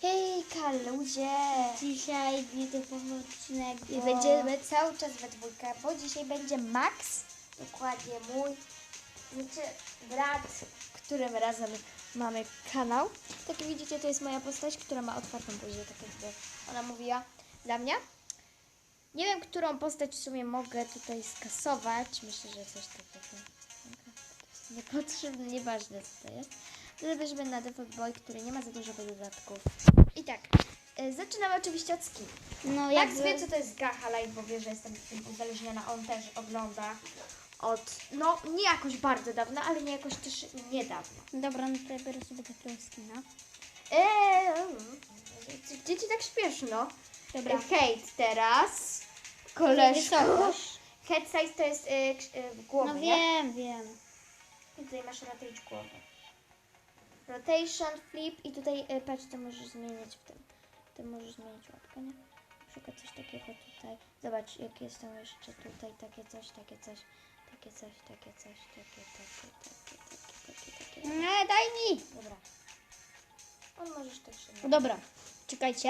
Hejka ludzie! Dzisiaj nietypowy odcinek, bo... I będziemy cały czas we dwójkę, bo dzisiaj będzie Max, dokładnie mój, znaczy brat, którym razem mamy kanał. Tak jak widzicie, to jest moja postać, która ma otwartą buzię, tak jakby ona mówiła dla mnie. Nie wiem, którą postać w sumie mogę tutaj skasować. Myślę, że coś takiego. Niepotrzebne, nieważne co to jest. Wybierzmy na Default Boy, który nie ma za dużo dodatków. I tak, y, zaczynamy oczywiście od skin. No Max jakby... wie, co to jest Gacha Live, bo wie, że jestem tym uzależniona. On też ogląda od, no nie jakoś bardzo dawno, ale nie jakoś też niedawno. Dobra, no to ja biorę sobie takiego skina. Eee, gdzie ci tak śpieszno? Dobra. Hejt teraz. Koleżko. Wysokość. Head size to jest y, krz- y, głowa, No nie? wiem, wiem. I tutaj masz rotate głowę. Rotation, flip i tutaj, y, patrz, to możesz zmieniać w tym. To możesz zmienić łapkę, nie? Na przykład coś takiego tutaj. Zobacz, jak jest tam jeszcze tutaj takie coś, takie coś, takie coś, takie coś, takie, takie, takie, takie, takie, takie. Nie, daj mi! Dobra. On możesz też się Dobra, czekajcie.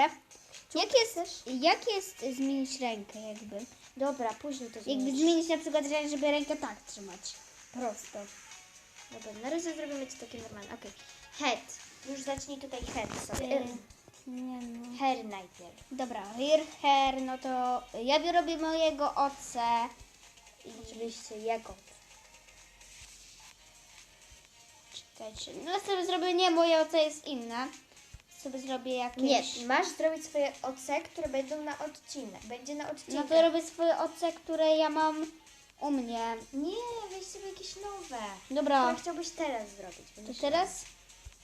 Jak jest, jak jest zmienić rękę jakby? Dobra, później to Jakby zmienisz. zmienić na przykład, że- żeby rękę tak trzymać. Prosto. Dobra, na razie zrobimy ci takie normalne. Okej. Head. Już zacznij tutaj head sobie. Y, Nie no. Hair najpierw. Dobra, rear hair, no to ja wyrobię mojego OC. I oczywiście jego. Czekajcie, no sobie zrobię, nie, moje OC jest inne. Sobie zrobię jakieś... Nie, masz zrobić swoje OC, które będą na odcinek. Będzie na odcinek. No to robię swoje OC, które ja mam u mnie. Nie, weź sobie jakieś nowe. Dobra, Które chciałbyś teraz zrobić. to teraz?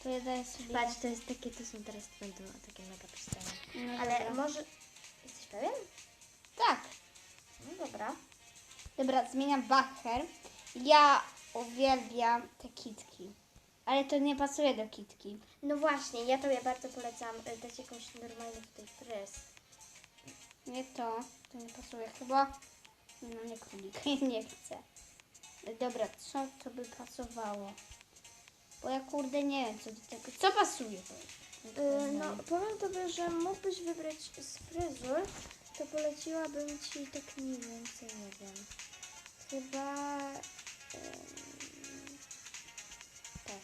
To ja daję sobie... Patrz, to jest takie, to są teraz będą takie mega przystały. No Ale dobra. może... Jesteś pewien? Tak. No dobra. Dobra, zmieniam bacher. Ja uwielbiam te kitki. Ale to nie pasuje do kitki. No właśnie, ja tobie bardzo polecam y, dać jakąś normalną tutaj fryz. Nie to, to nie pasuje chyba. No nie królik, nie chcę. Dobra, co to by pasowało? Bo ja kurde nie wiem co do tego. Co pasuje to? Y, No, powiem tobie, że mógłbyś wybrać z fryzur, to poleciłabym ci tak mniej więcej, nie wiem. Chyba... ym, tak.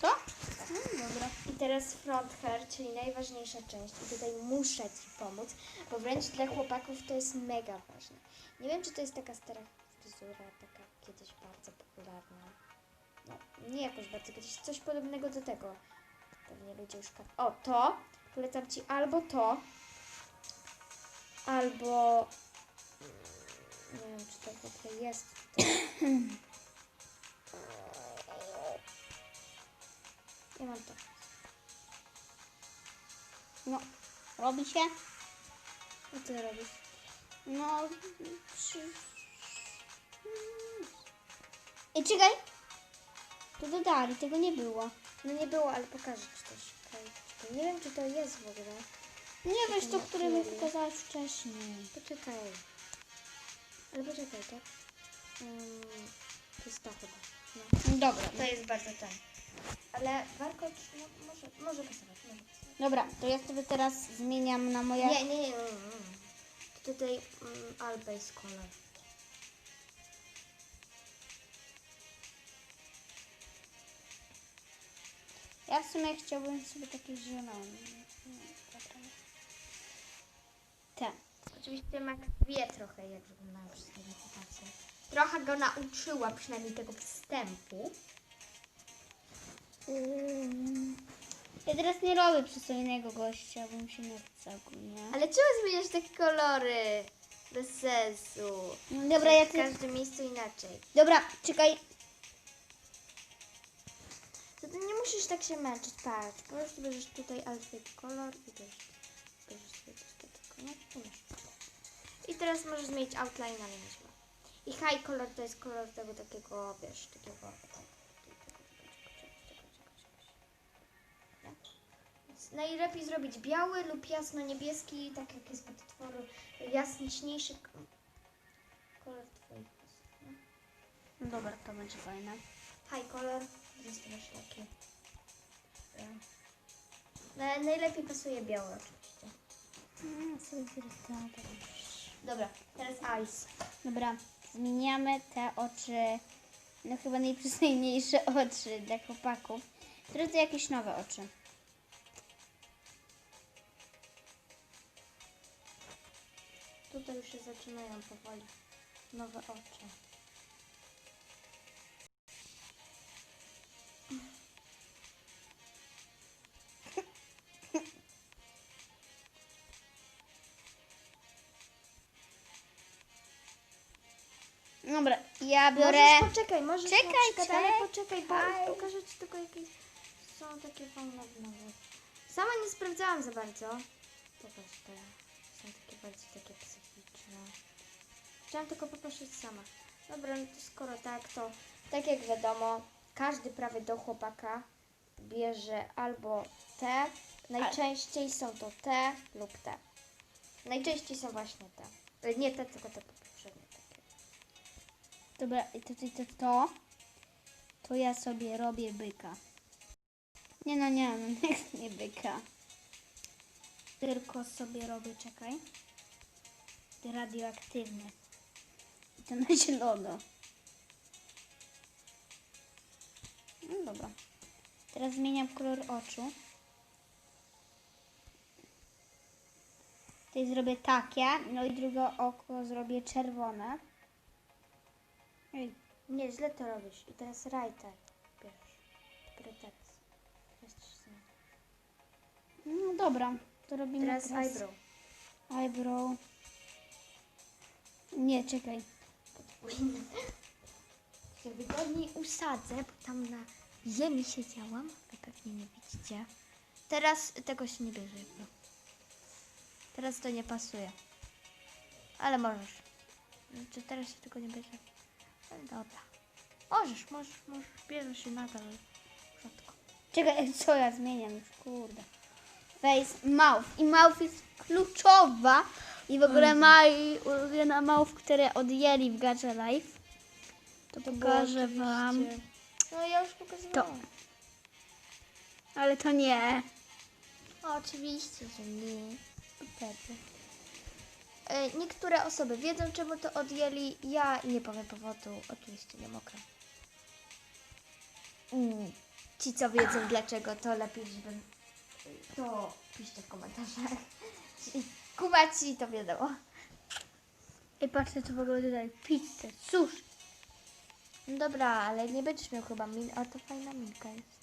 To? No, dobra. I teraz front hair, czyli najważniejsza część. I tutaj muszę Ci pomóc, bo wręcz dla chłopaków to jest mega ważne. Nie wiem, czy to jest taka stara fryzura, taka kiedyś bardzo popularna. No, nie jakoś bardzo kiedyś, coś podobnego do tego. Pewnie ludzie już... O, to! Polecam Ci albo to, albo... mm, Nie wiem, czy to w ogóle jest. Ja mam to. No, robi się? Co ty robisz? No, przy... Ej, czekaj! To dodali, tego nie było. No nie było, ale pokażę ci też. Czekaj. Nie wiem, czy to jest w ogóle. Nie weź to, które mi pokazałaś wcześniej. Poczekaj. Ale poczekaj, tak? Mm, to jest to chyba. No. Dobra, To jest bardzo ten. Ale warkocz, no, może, może pasować. Może dobra, to ja sobie teraz zmieniam na moje... Nie, nie, nie. nie, nie. To tutaj mm, Albase Color. Ja w sumie chciałbym sobie taki zielony. Ten. Oczywiście Max wie trochę, jak wyglądają przystojne chłopacy. Trochę go nauczyła, przynajmniej tego wstępu. Ym, Ja teraz nie robię przystojnego gościa, bo mi się nie chce ogólnie. Ale czemu zmieniasz takie kolory? Bez sensu. No Dobra, ja W ty... każdym miejscu inaczej. Dobra, czekaj. Nie musisz tak się męczyć, patrz. Po prostu bierzesz tutaj outfit kolor i też bierzesz sobie coś takiego, nie? I teraz możesz zmienić outline, ale nie źle. I high color to jest kolor tego takiego, wiesz, takiego... Najlepiej zrobić biały lub jasno-niebieski, tak jak jest pod tworu, jasniejszy kolor twoich? No dobra, to będzie fajne. High color, to masz takie... e, Na, najlepiej pasuje biały oczywiście. Mm, to, to już. Dobra, teraz ice. Dobra, zmieniamy te oczy. No chyba najprzystojniejsze oczy dla chłopaków. Teraz jakieś nowe oczy. Tutaj już się zaczynają powoli nowe oczy. Dobra, ja biorę. Możesz poczekaj, możesz Czekaj, na przykład, ale czekaj. poczekaj, bo pokażę Ci tylko jakieś są takie fajne nawet. Sama nie sprawdzałam za bardzo. Zobacz te, są takie bardziej takie psychiczne. Chciałam tylko popatrzeć sama. Dobra, no to skoro tak, to tak jak wiadomo, każdy prawie do chłopaka bierze albo te, najczęściej są to te lub te. Najczęściej są właśnie te. E, Nie te, tylko te. Dobra, i to, to, to, to, to ja sobie robię byka. Nie no, nie, no, nie, nie byka. Tylko sobie robię, czekaj. Te radioaktywne. I to na zielono. No dobra. Teraz zmieniam kolor oczu. Tutaj zrobię takie, no i drugie oko zrobię czerwone. Ej, Nie, źle to robisz. I teraz writer bierzesz. Dopiero teraz. Teraz. No dobra, to robimy Teraz eyebrow. Eyebrow. Nie, czekaj. się wygodniej usadzę, bo tam na ziemi siedziałam. Wy pewnie nie widzicie. Teraz tego się nie bierze. Teraz to nie pasuje. Ale możesz. Czy teraz się tego nie bierze? Ale dobra. Możesz, możesz, możesz. Bierzesz się nadal. Rzadko. Czekaj, co ja zmieniam już, kurde. Face, mouth. I mouth jest kluczowa. I w ogóle moj ulubiona mouth, które odjęli w Gacha Life. To pokażę wam. No ja już pokazywałam. Ale to nie. Oczywiście, że nie. Pewnie. E, Niektóre osoby wiedzą, czemu to odjęli. Ja nie powiem powodu. Oczywiście nie mogę. Mm. Ci, co wiedzą dlaczego, to lepiej, żeby to piszcie w komentarzach. Ci- Kumaci to wiadomo. I patrzcie, co w ogóle tutaj. Pizzę, sushi. No dobra, ale nie będziesz miał chyba min, a to fajna minka jest.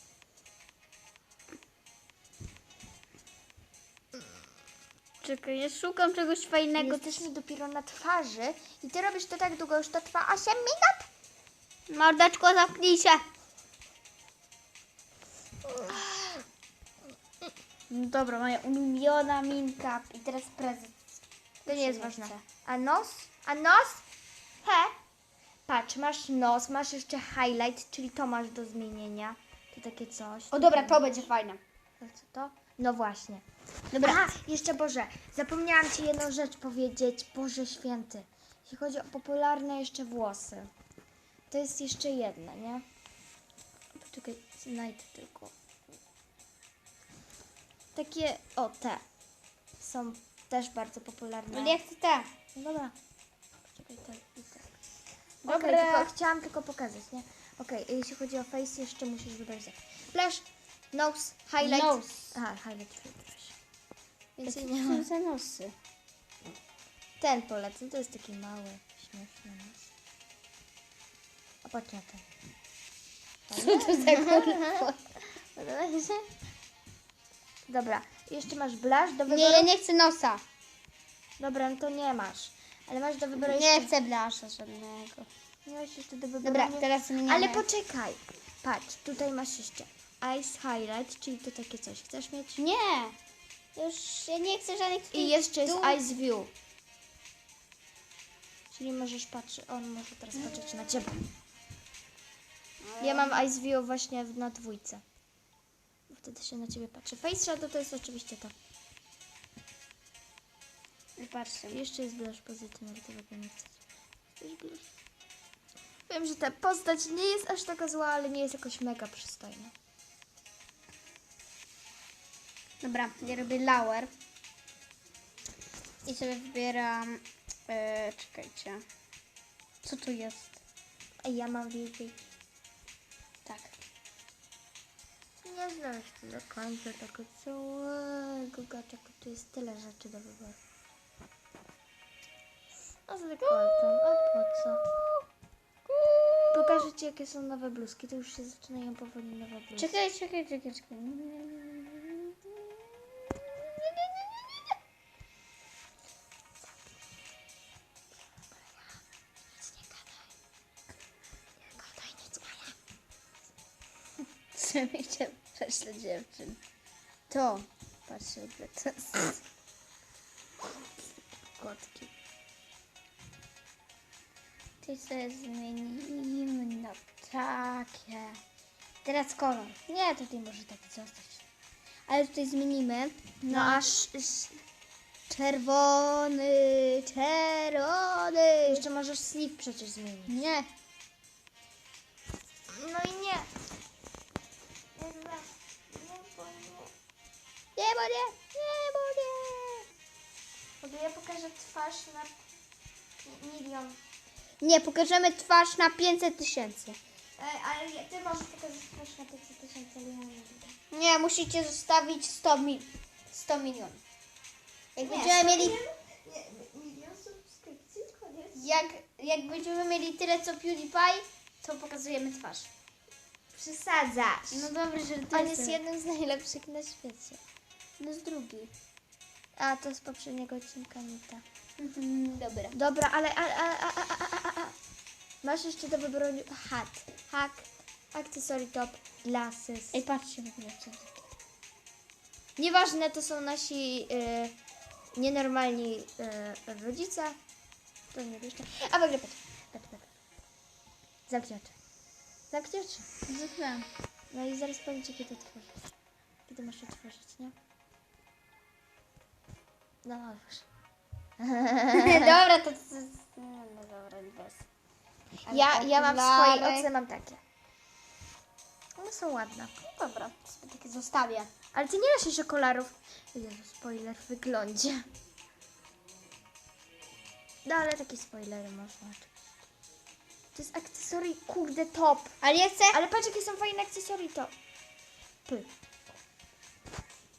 Czekaj, ja szukam czegoś fajnego. Jesteśmy dopiero na twarzy i ty robisz to tak długo, już to trwa 8 minut. Mordeczko, zamknij się. No dobra, moja ulubiona minka. I teraz prezent. To nie jest ważne. A nos? A nos? He? Patrz, masz nos, masz jeszcze highlight, czyli to masz do zmienienia. To takie coś. O dobra, to będzie fajne. A Co to? No właśnie. Dobra. Aha, jeszcze Boże, zapomniałam Ci jedną rzecz powiedzieć. Boże święty. Jeśli chodzi o popularne jeszcze włosy. To jest jeszcze jedno, nie? Poczekaj, znajdę tylko. Takie, o te. Są też bardzo popularne. Ale ja chcę te. No dobra. Poczekaj, tak i tak. Dobra. Okej, tylko chciałam tylko pokazać, nie? Okej, jeśli chodzi o face, jeszcze musisz wybrać tak. Blush, nose, highlight. Nose. Aha, highlight to nie ma. za nosy? Ten polecam, to jest taki mały, śmieszny nos. A patrz na ten. Co to za kurwa? Podoba się? Dobra, jeszcze masz blush do wyboru. Nie, ja nie chcę nosa. Dobra, no to nie masz. Ale masz do wyboru Nie jeszcze... chcę blasza żadnego. Nie masz jeszcze do wyboru. Dobra, nie- teraz zmieniamy. Ale poczekaj. Patrz, tutaj masz jeszcze Ice Highlight, czyli to takie coś. Chcesz mieć? Nie. Już ja nie chcę żadnych I jeszcze jest dół- Ice View. Czyli możesz patrzeć, on może teraz patrzeć na ciebie. Ja mam Ice View właśnie na dwójce. Bo Wtedy się na ciebie patrzy. Face Shadow to jest oczywiście to. I Jeszcze jest blush pozytywny, ale tego nie chcę. Blush? Wiem, że ta postać nie jest aż taka zła, ale nie jest jakoś mega przystojna. Dobra, ja robię lower. I sobie wybieram... E, czekajcie. Co tu jest? A ja mam Vivi. Tak. Nie znam jeszcze do końca tego całego gaczaka. Tu jest tyle rzeczy do wyboru. A z dekoltem, a po co? Pokażę Ci jakie są nowe bluzki. To już się zaczynają powoli nowe bluzki. Czekaj, czekaj, czekaj, czekaj. Dziewczyn. To, patrzcie, jakby to jest kotki. Ty sobie zmienimy na takie. Teraz kolor. Nie, tutaj może taki zostać. Ale tutaj zmienimy No na aż... czerwony, czerwony. Jeszcze możesz sleeve przecież zmienić. Nie. No i. Nie, Nie, bo nie. Nie, bo nie. Ja pokażę twarz na milion. Nie, pokażemy twarz na 500 tysięcy. Ale ty możesz pokazać twarz na 500 tysięcy, nie musicie zostawić 100, mil 100 milionów. Jak Nie, będziemy mieli, Nie, milion subskrypcji, koniec. jak, jak będziemy mieli tyle co PewDiePie, to pokazujemy twarz. Przesadzasz. No dobrze, że to On jest jednym z najlepszych na świecie. No z drugi. A, to z poprzedniego odcinka nie ta. Mhm, dobra. Dobra, ale... A, a, a, a, a, a, a. Masz jeszcze do wyboru hat, hack, accessory top, glasses. Ej, patrzcie w ogóle co. Nieważne, to są nasi y, nienormalni y, rodzice. To nie wiesz. A w ogóle patrz, patrz, patrz. Zamknij oczy. Zamknij oczy. Zwykle. No i zaraz powiem Ci, kiedy otworzyć. Kiedy masz otworzyć, nie? No, otwórz. dobra, to... to no, no dobra, bez. Ale Ja, ja mam w swojej oce mam takie. One są ładne. Dobra, sobie takie zostawię. Ale Ty nie masz jeszcze kolorów. Jezu, spoiler w wyglądzie. No ale takie spoilery można oczywiście. To jest akcesory, kurde, top. Ale ja chcę... Ale patrz, jakie są fajne akcesory top. Py.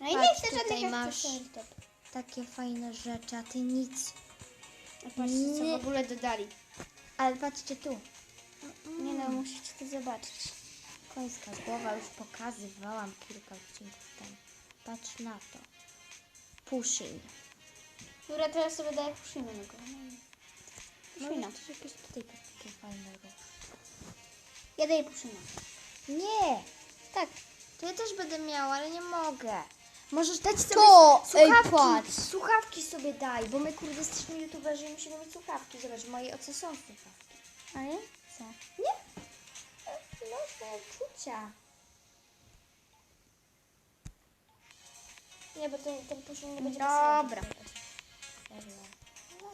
No i nie Patrz, chcę tutaj żadnych masz. akcesorii. Takie fajne rzeczy, a ty nic. A Patrzcie, co Nie. w ogóle dodali. Ale patrzcie tu. Nie no, musicie to zobaczyć. Końska głowa już pokazywałam kilka odcinków temu. Patrz na to. Pushing. Dobra, teraz sobie daję puszyny na go. No Puszyna. też jakieś tutaj takie fajne róż. Ja daję puszynę. Nie! Tak. To ja też będę miała, ale nie mogę. Możesz dać sobie To, ej, słuchawki. patrz. Słuchawki sobie daj, bo my kurde jesteśmy youtuberzy i musimy mieć słuchawki. Zobacz, w mojej oce są słuchawki. A ja? Co? Nie? Nowe uczucia. Nie, bo ten, ten nie będzie Dobra. No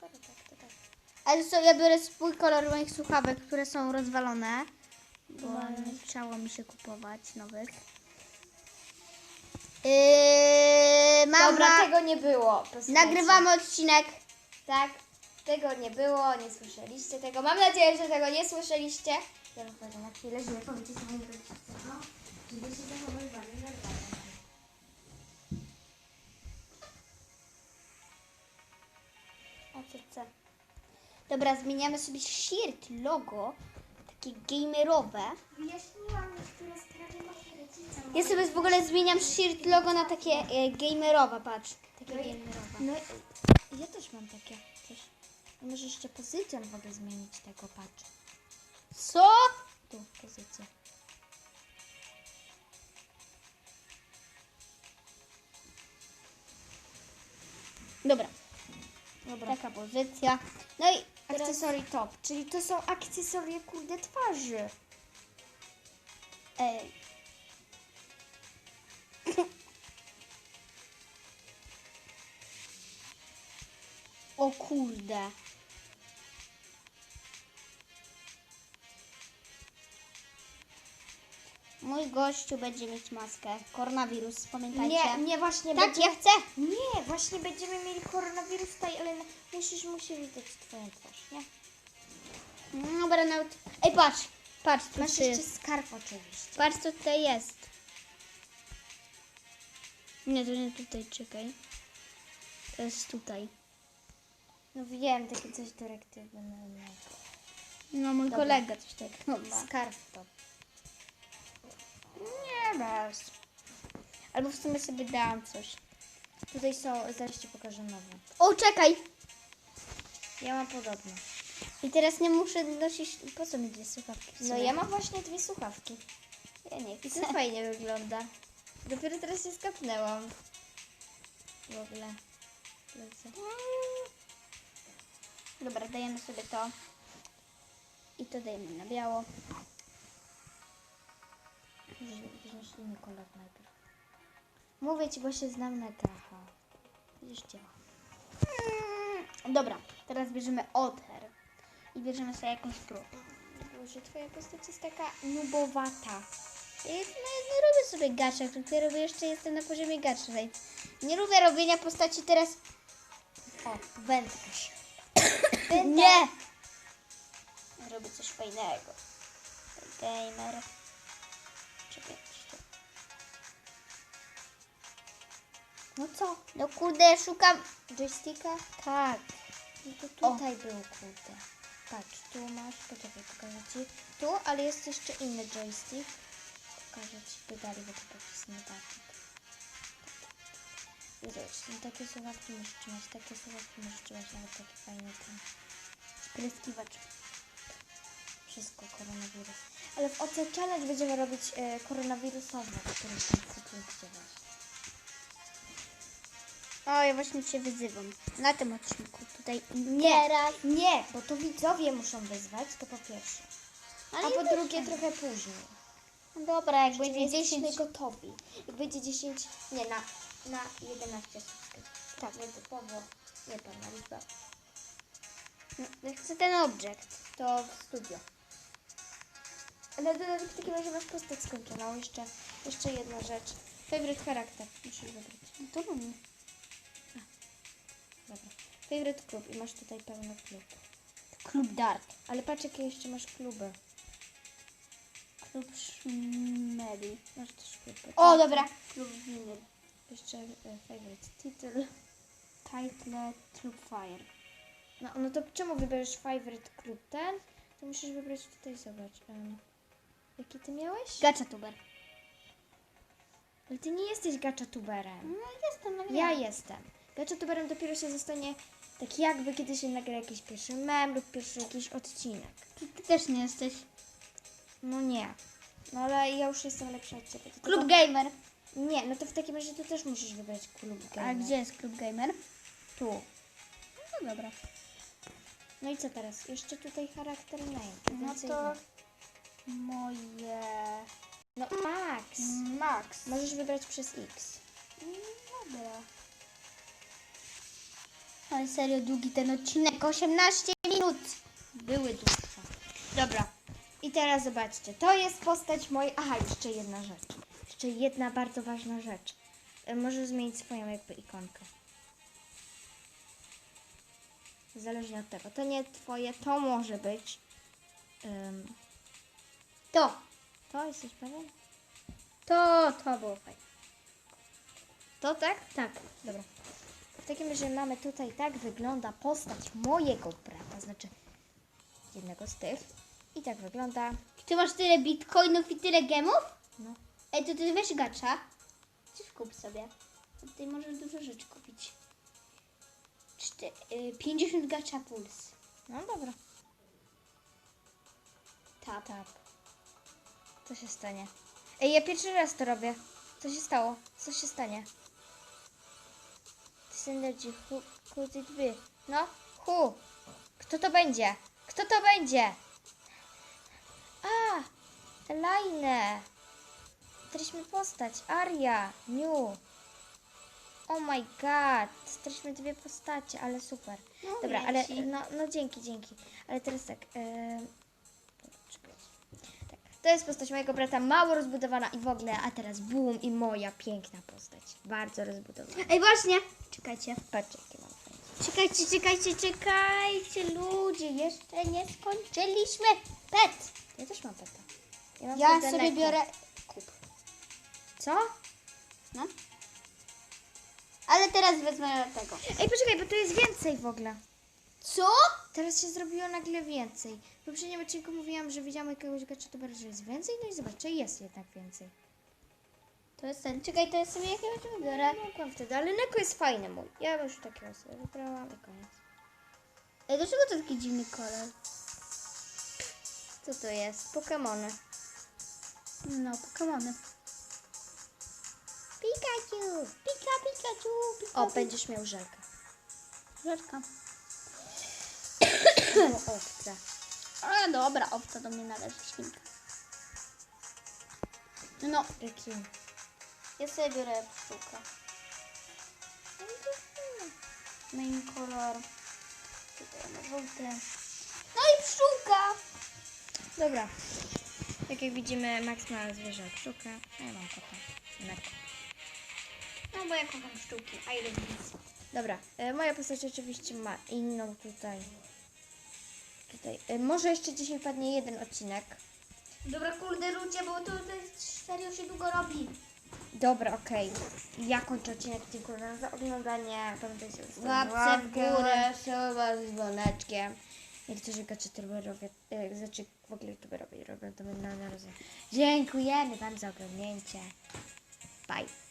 tak, to tak. Ale co, ja biorę swój kolor moich słuchawek, które są rozwalone. Bo No. nie chciało mi się kupować nowych. Yy, mama, Dobra, tego nie było. Posłuchajcie. nagrywamy odcinek. Tak, tego nie było, nie słyszeliście tego. Mam nadzieję, że tego nie słyszeliście. Ja wychodzę na chwilę, żeby powiedzieć moim rodzicom, żeby się zachowywali normalnie. A co? Dobra, zmieniamy sobie shirt, logo, takie gamerowe. Wyjaśniłam niektóre sprawy rodzicom. Ja sobie w ogóle zmieniam shirt, logo na takie e, gamerowe, patrz. Takie gamerowe. No i ja też mam takie coś. Może jeszcze pozycję mogę zmienić tego, patrz. Co? Tu, pozycję. Dobra, Dobra. taka pozycja. No i Teraz- akcesory top. Czyli to są akcesoria, kurde, twarzy. Ej. O kurde. mój gościu będzie mieć maskę. Koronawirus, pamiętajcie. Nie, nie właśnie Tak, będzie... ja chcę. Nie, właśnie będziemy mieli koronawirus tutaj, ale musisz, musi widać twoją twarz, nie? No Dobra, nawet... Ej, patrz, patrz, Masz tu jeszcze jest. skarb oczywiście. Patrz, co tutaj jest. Nie, to nie tutaj, czekaj. To jest tutaj. No wiem, takie coś dyrektywnego. No, mój Dobra. kolega coś takiego ma. Skarb to. Nie masz. Albo w sumie sobie dałam coś. Tutaj są, zaraz ci pokażę nowe. O, czekaj! Ja mam podobne. I teraz nie muszę nosić... Po co mi dwie słuchawki? w No sumie? ja mam właśnie dwie słuchawki. Ja nie I chcę. to fajnie wygląda. Dopiero teraz się skapnęłam. W ogóle. Lecę. Dobra, dajemy sobie to. I to dajemy na biało. Wziąć inny kolor najpierw. Mówię ci, bo się znam na gracha. Widzisz działa. Dobra, teraz bierzemy Otter. I bierzemy sobie jakąś grupę. Boże, twoja postać jest taka nubowata. Ja nie, nie robię sobie gacza, tylko ja robię jeszcze jestem na poziomie więc Nie lubię robienia postaci teraz. O, wędkarz. Nie! Robię coś fajnego. Gamer. Czekaj. No co? No kurde, szukam. Joysticka? Tak. No to tutaj był, kurde. Patrz, tu masz, poczekaj, pokażę ci. Tu, ale jest jeszcze inny joystick. Pokażę ci, w ogóle pocisnę taki. I Zobacz, są takie słuchawki możesz trzymać, takie słuchawki możesz trzymać, nawet takie fajne ten Spryskiwacz. wszystko koronawirus. Ale w OC Challenge będziemy robić e, koronawirusowe, które tam. O, ja właśnie cię wyzywam. Na tym odcinku. Tutaj Nie, teraz. nie, bo to widzowie muszą wyzwać, to po pierwsze. Ale A po drugie tam. trochę później. No dobra, jak Będzie będzie 10 10. gotowi. Jak będzie 10, nie, na, na 11 subskrypcji. Tak, nie typowo, nie pewna liczba. No, chcę ten objekt. To w studio. Ale w takim razie masz postać skończoną. Jeszcze, jeszcze jedna rzecz. Favorite charakter. Musisz wybrać. No to lubię. Dobra. Favorite klub i masz tutaj pełno klub. Klub Dark. Ale patrz jakie jeszcze masz kluby. Klub Szmeli. Masz też. O, dobra. Klub Winyl. Jeszcze e, favorite title. Title Klub Fire. No, no to czemu wybierzesz favorite klub ten? To musisz wybrać tutaj, zobacz. Um, jaki ty miałeś? Gacha Tuber. Ale ty nie jesteś gaczatuberem. No jestem, no Ja jestem. Gaczatuberem dopiero się zostanie tak jakby kiedy się nagra jakiś pierwszy mem lub pierwszy jakiś odcinek. Ty, ty też nie jesteś. No nie. No ale ja już jestem lepsza od ciebie. To Klub tylko- Gamer. Nie, no to w takim razie ty też musisz wybrać klub A gamer. gdzie jest Klub Gamer? Tu. No dobra. No i co teraz? Jeszcze tutaj charakter name. No Więcej to nie. moje... No Max. Max. Możesz wybrać przez X. Dobra. Ale serio długi ten odcinek, 18 minut. Były dłuższe. Dobra. Teraz zobaczcie. To jest postać mojej... Aha, jeszcze jedna rzecz. Jeszcze jedna bardzo ważna rzecz. E, Możesz zmienić swoją jakby ikonkę. Zależnie od tego. To nie twoje, to może być. Ym, To, to jesteś pewien? to, to było fajne. To tak? Tak. Dobra. W takim razie mamy tutaj, tak wygląda postać mojego brata, znaczy jednego z tych. I tak wygląda. Ty masz tyle bitcoinów i tyle gemów? No. Ej, to ty weź gacza. Coś kup sobie. Tutaj możesz dużo rzeczy kupić. Czty, y, 50 gacza puls. No dobra. Tap. Tak. Co się stanie? Ej, ja pierwszy raz to robię. Co się stało? Co się stanie? Synergy, who could it be? No, who? Kto to będzie? Kto to będzie? A, Elaine. Straciliśmy postać. Aria, New. Oh my god. Straciliśmy dwie postacie, ale super. No, Dobra, ale no, no dzięki, dzięki. Ale teraz tak. Czekaj. Tak. To jest postać mojego brata, mało rozbudowana i w ogóle, a teraz boom i moja piękna postać. Bardzo rozbudowana. Ej, właśnie! Czekajcie. Patrzcie, jakie mam fajne. Czekajcie, czekajcie, czekajcie, ludzie, jeszcze nie skończyliśmy. Pet! Ja też mam peta. mam Ja kurde sobie biorę... Kup. Co? No. Ale teraz wezmę tego. Ej, poczekaj, bo tu jest więcej w ogóle. Co? Teraz się zrobiło nagle więcej. W poprzednim odcinku mówiłam, że widziałam jakiegoś gadżetubera, że jest więcej, no i zobaczcie, jest jednak więcej. To jest ten. Czekaj, to ja sobie jakiegoś wybiorę. Mogłam wtedy, ale Neko jest fajny mój. Ja już takiego sobie wybrałam i koniec. Ej, dlaczego to taki dziwny kolor? Co to jest? Pokemony. No, Pokemony. Pikachu! Pika, Pikachu, Pika, O, będziesz miał żelkę. Rzeczka. O, owce. A, dobra, owca do mnie należy, świnka. No, Rekin. ja sobie biorę pszczółkę. Main kolor. Tutaj na żółty. No i pszczółka! Dobra. Tak jak widzimy, Max ma zwierzę pszczółkę, a ja mam kota. No bo ja kocham pszczółki. I love this. Dobra, e, moja postać oczywiście ma inną tutaj. Tutaj. E, może jeszcze dzisiaj padnie jeden odcinek. Dobra, kurde, ludzie, bo to, to jest serio się długo robi. Dobra, okej. Ja kończę odcinek. Dziękuję wam za oglądanie. Pamiętajcie o zostawieniu Łapce w górę. suba z dzwoneczkiem. Niektórzy gadżeterowie, e, znaczy w ogóle youtuberowie robią to na narodzenie. Dziękujemy wam za oglądnięcie. Bye.